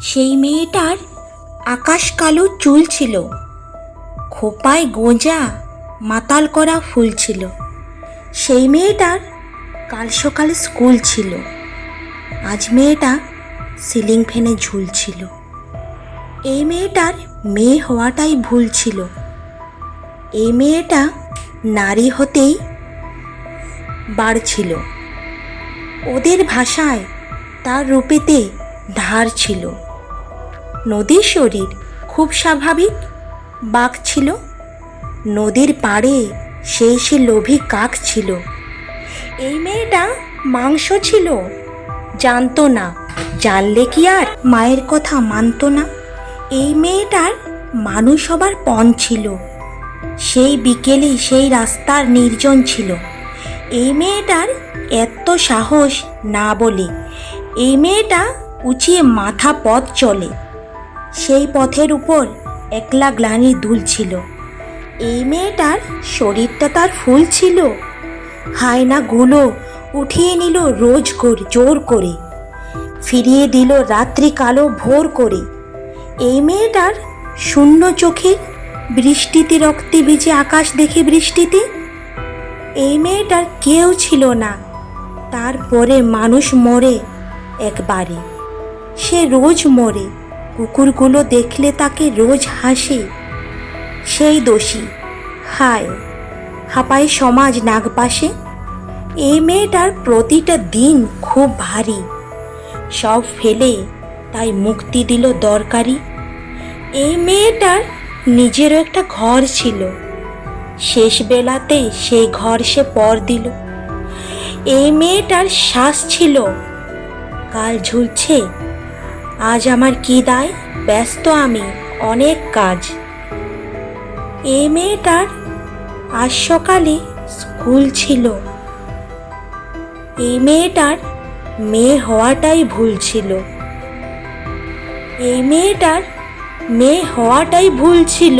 সেই মেয়েটার আকাশ কালো চুল ছিল। খোপায় গোঁজা মাতাল করা ফুল ছিল। সেই মেয়েটার কাল সকালে স্কুল ছিল। আজ মেয়েটা সিলিং ফ্যানে ঝুলছিল। এই মেয়েটার মেয়ে হওয়াটাই ভুল ছিল। এই মেয়েটা নারী হতেই বাড়ছিল ওদের ভাষায় তার রূপেতে ধার ছিল। নদীর শরীর। খুব স্বাভাবিক। বাঘ ছিল। নদীর পাড়ে সেই সে লোভী কাক ছিল। এই মেয়েটা মাংস ছিল। জানতো না। জানলে কি আর মায়ের কথা মানতো না। এই মেয়েটার মানুষ হবার পণ ছিল। সেই বিকেলে সেই রাস্তার নির্জন ছিল। এই মেয়েটার এত সাহস না বলে এই মেয়েটা উঁচিয়ে মাথা পথ চলে। সেই পথের উপর একলা গ্লানি দুলছিল এই মেয়েটার শরীরটা তার ফুল ছিল। হায়নাগুলো উঠিয়ে নিল রোজ করে, জোর করে। ফিরিয়ে দিল রাত্রি কালো ভোর করে। এই মেয়েটার শূন্য চোখে বৃষ্টিতে রক্তে ভিজে আকাশ দেখে বৃষ্টিতে এই মেয়েটার কেউ ছিল না। তারপরে মানুষ মরে একবারে। সে রোজ মরে। কুকুরগুলো দেখলে তাকে রোজ হাসে। সেই দোষী, হায়, হাঁপায় সমাজ নাগপাশে। এই মেয়েটার প্রতিটা দিন খুব ভারী। সব ফেলে, তাই মুক্তি দিল দরকারি। এই মেয়েটার নিজেরও একটা ঘর ছিল। শেষ বেলাতে সেই ঘর সে পর দিল। এই মেয়েটার শ্বাস ছিল। কাল ঝুলছে আজ আমার কি দায়? ব্যস্ত আমি, অনেক কাজ। এ মেয়েটার আজ সকালে স্কুল ছিল। এই মেয়েটার মেয়ে হওয়াটাই ভুল ছিল। এই মেয়েটার মেয়ে হওয়াটাই ভুল ছিল।